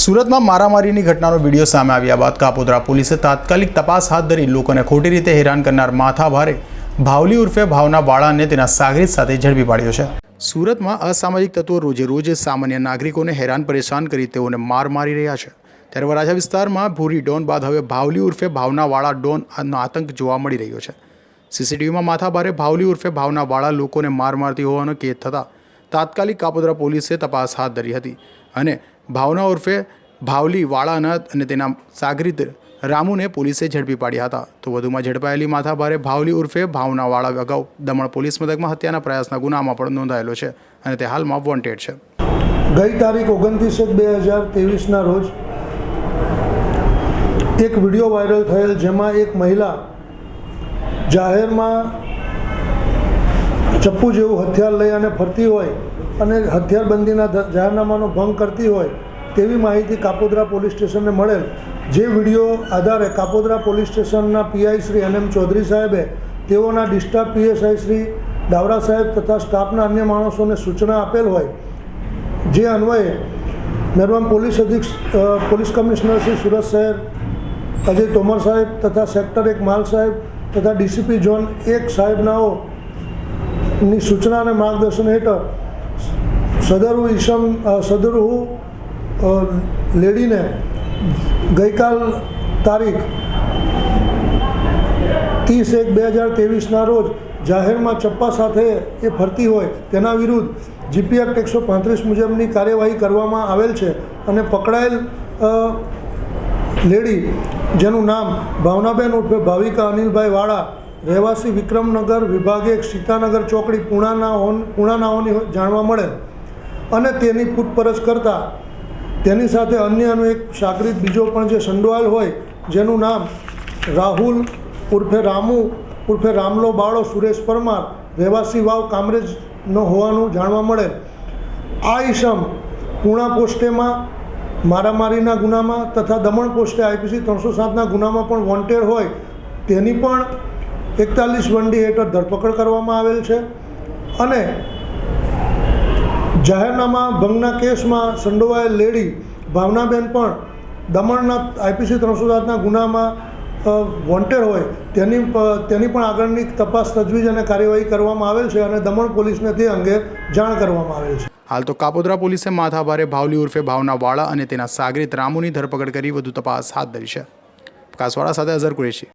સુરતમાં મારામારીની ઘટનાનો વીડિયો સામે આવ્યા બાદ કાપોદ્રા પોલીસે તાત્કાલિક તપાસ હાથ ધરી લોકોને ખોટી રીતે હેરાન કરનાર માથાભારે ભાવલી ઉર્ફે ભાવના વાળાને તેના સાગરીત સાથે ઝડપી પાડ્યો છે. સુરતમાં અસામાજિક તત્વો રોજે રોજ સામાન્ય નાગરિકોને હેરાન પરેશાન કરી તેઓને માર મારી રહ્યા છે. ત્યારે વરાછા વિસ્તારમાં ભૂરી ડોન બાદ હવે ભાવલી ઉર્ફે ભાવનાવાળા ડોનનો આતંક જોવા મળી રહ્યો છે. સીસીટીવીમાં માથાભારે ભાવલી ઉર્ફે ભાવનાવાળા લોકોને માર મારતી હોવાનો કેદ થતાં તાત્કાલિક કાપોદ્રા પોલીસે તપાસ હાથ ધરી હતી અને ભાવના ઉર્ફે ભાવલી વાળાનાથ અને તેના સાગરીત રામુને પોલીસે ઝડપી પાડ્યા હતા. તો વધુમાં ઝડપાયેલી માથાભારે ભાવલી ઉર્ફે ભાવનાવાળા અગાઉ દમણ પોલીસ મથકમાં હત્યાના પ્રયાસના ગુનામાં પણ નોંધાયેલો છે અને તે હાલમાં વોન્ટેડ છે. ગઈ તારીખ ઓગણત્રીસ એક બે હજાર ત્રેવીસના રોજ એક વીડિયો વાયરલ થયેલ જેમાં એક મહિલા જાહેરમાં ચપ્પુ જેવું હથિયાર લઈ અને ફરતી હોય અને હથિયારબંધીના જાહેરનામાનો ભંગ કરતી હોય તેવી માહિતી કાપોદ્રા પોલીસ સ્ટેશનને મળેલ. જે વીડિયો આધારે કાપોદ્રા પોલીસ સ્ટેશનના PI Shri N M Chaudhary સાહેબે, તેઓના ડિસ્ટાફ પીએસઆઈ શ્રી ડાવરા સાહેબ તથા સ્ટાફના અન્ય માણસોને સૂચના આપેલ હોય. જે અન્વયે મહેરબાન પોલીસ અધિક્ષ પોલીસ કમિશનર શ્રી સુરત શહેર, અજય તોમર સાહેબ તથા સેક્ટર એક માલ સાહેબ તથા ડીસીપી ઝોન એક સાહેબનાઓ ની સૂચના અને માર્ગદર્શન હેઠળ સદરુ ઈસમ સદરુ લેડીને ગઈકાલ તારીખ ત્રીસ એક બે હજાર ત્રેવીસના રોજ જાહેરમાં ચપ્પા સાથે એ ફરતી હોય તેના વિરુદ્ધ જીપીએફ એકસો પાંત્રીસ મુજબની કાર્યવાહી કરવામાં આવેલ છે અને પકડાયેલ લેડી જેનું નામ ભાવનાબેન ઉર્ફે ભાવિકા અનિલભાઈ વાળા રહેવાસી વિક્રમનગર વિભાગે સીતાનગર ચોકડી પૂણાના હોન પૂણાનાઓની જાણવા મળે અને તેની પૂછપરછ કરતાં તેની સાથે અન્યનો એક સાગરીત બીજો પણ જે સંડોવાયેલ હોય, જેનું નામ રાહુલ ઉર્ફે રામુ ઉર્ફે રામલો બાળો સુરેશ પરમાર રહેવાસી વાવ કામરેજનો હોવાનું જાણવા મળે. આ ઈસમ પૂણા પોસ્ટેમાં, મારામારીના ગુનામાં તથા દમણ પોસ્ટે આઈપીસી ત્રણસો સાતના ગુનામાં પણ વોન્ટેડ હોય, તેની પણ એકતાલીસ વનડી હેઠળ ધરપકડ કરવામાં આવેલ છે અને જાહેરનામા ભંગના કેસમાં સંડોવાયેલ લેડી ભાવનાબેન પણ દમણના આઈપીસી ત્રણસો સાતના ગુનામાં વોન્ટેડ હોય તેની તેની પણ આગળની તપાસ તજવીજ અને કાર્યવાહી કરવામાં આવેલ છે અને દમણ પોલીસને તે અંગે જાણ કરવામાં આવેલ છે. હાલ તો કાપોદ્રા પોલીસે માથાભારે ભાવલી ઉર્ફે ભાવના વાળા અને તેના સાગરીત રામુની ધરપકડ કરી વધુ તપાસ હાથ ધરી છે. કાસવાડા સાથે અઝર કુરેશી.